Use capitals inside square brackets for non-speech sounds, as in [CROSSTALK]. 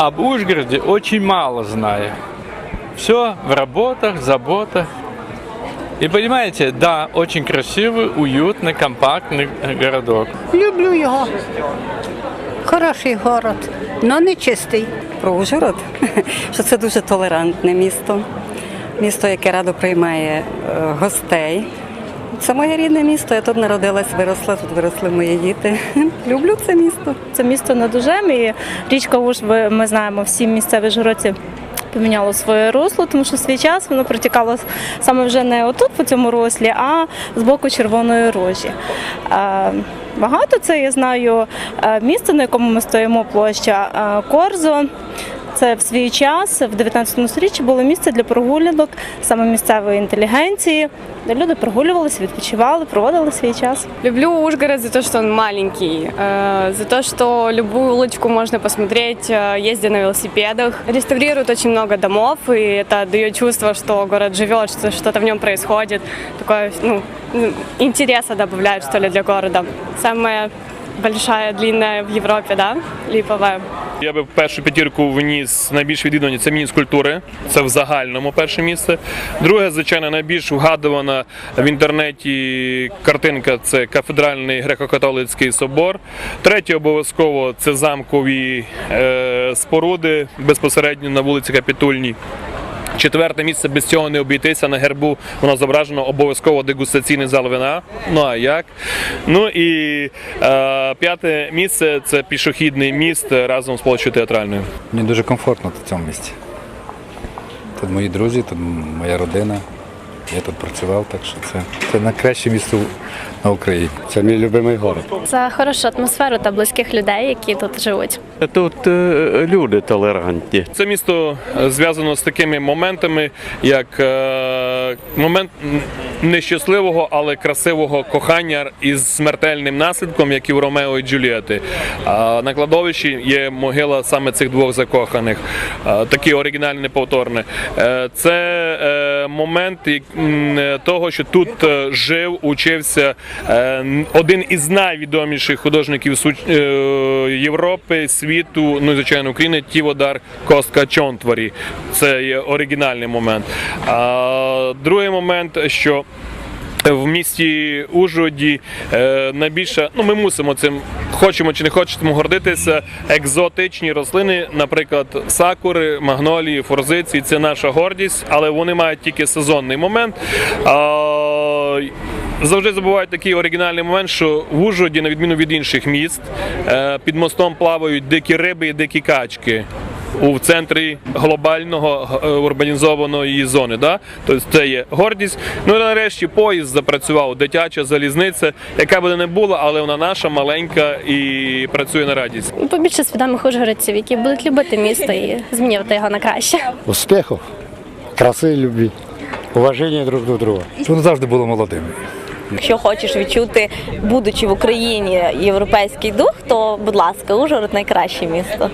об Ужгороде очень мало знаю. Все в работах, заботах. И понимаете, да, очень красивый, уютный, компактный э, городок. Люблю його. Хороший город, але не чистий. про Ужгород, [LAUGHS] що це дуже толерантне місто, місто, яке радо приймає е, гостей. Це моє рідне місто. Я тут народилась, виросла, тут виросли мої діти. [LAUGHS] Люблю це місто. Це місто над Ужем і річка Уж, ми знаємо, всі місцеві жгородці поміняло своє русло, тому що в свій час воно протікало саме вже не отут по цьому руслі, а з боку Червоної рожі. Е, Багато це я знаю е, місце, на якому ми стоїмо, площа е, Корзо Це в свій час, в 19 сторіччі, було місце для прогулянок саме місцевої інтелігенції, де люди прогулювалися, відпочивали, проводили свій час. Люблю Ужгород за то, что он маленький, э, за то, что любую улочку можно посмотреть, э, ездя на велосипедах. Реставрируют очень много домов, и это дает чувство, что город живет, что что-то в нем происходит. Такое, ну, м, интереса добавляет, что ли, для города. Самая большая, длинная в Европе, да, липовая. Я би в першу п'ятірку вніс найбільш відвідувані це мінськ культури. Це в загальному перше місце. Друге, звичайно, найбільш вгадувана в інтернеті картинка це кафедральний греко-католицький собор. Третє обов'язково це замкові е, споруди безпосередньо на вулиці Капітульній. Четверте місце без цього не обійтися. На гербу воно зображено обов'язково дегустаційний зал вина. Ну а як? Ну і е, п'яте місце це пішохідний міст разом з площею театральною. Мені дуже комфортно в цьому місці. Тут мої друзі, тут моя родина. Я тут працював, так що це, це найкраще місто на Україні. Це мій любимий город. Це хорошу атмосферу та близьких людей, які тут живуть. Тут е, люди толерантні. Це місто е, зв'язано з такими моментами, як е, момент нещасливого, але красивого кохання із смертельним наслідком, як і в Ромео і Джульєти. А на кладовищі є могила саме цих двох закоханих. Е, Такий оригінальний неповторний. Е, Це е, момент того, що тут е, жив, учився один із найвідоміших художників Європи, світу, ну і звичайно України, Тіводар Костка Чонтварі. Це є оригінальний момент. Другий момент, що в місті Ужгороді е, найбільше, ну ми мусимо цим, хочемо чи не хочемо гордитися, екзотичні рослини, наприклад, сакури, магнолії, форзиції, це наша гордість, але вони мають тільки сезонний момент. Завжди забувають такий оригінальний момент, що в Ужгороді, на відміну від інших міст, е, під мостом плавають дикі риби і дикі качки. У центрі глобального е, урбанізованої зони, да? тобто це є гордість. Ну і нарешті поїзд запрацював, дитяча залізниця, яка би не була, але вона наша маленька і працює на радість. Побільше свідомих ужгородців, які будуть любити місто і змінювати його на краще. Успіхів, краси і любві, уваження друг до друга. Воно завжди було молодим. Якщо хочеш відчути, будучи в Україні, європейський дух, то будь ласка, Ужгород найкраще місто.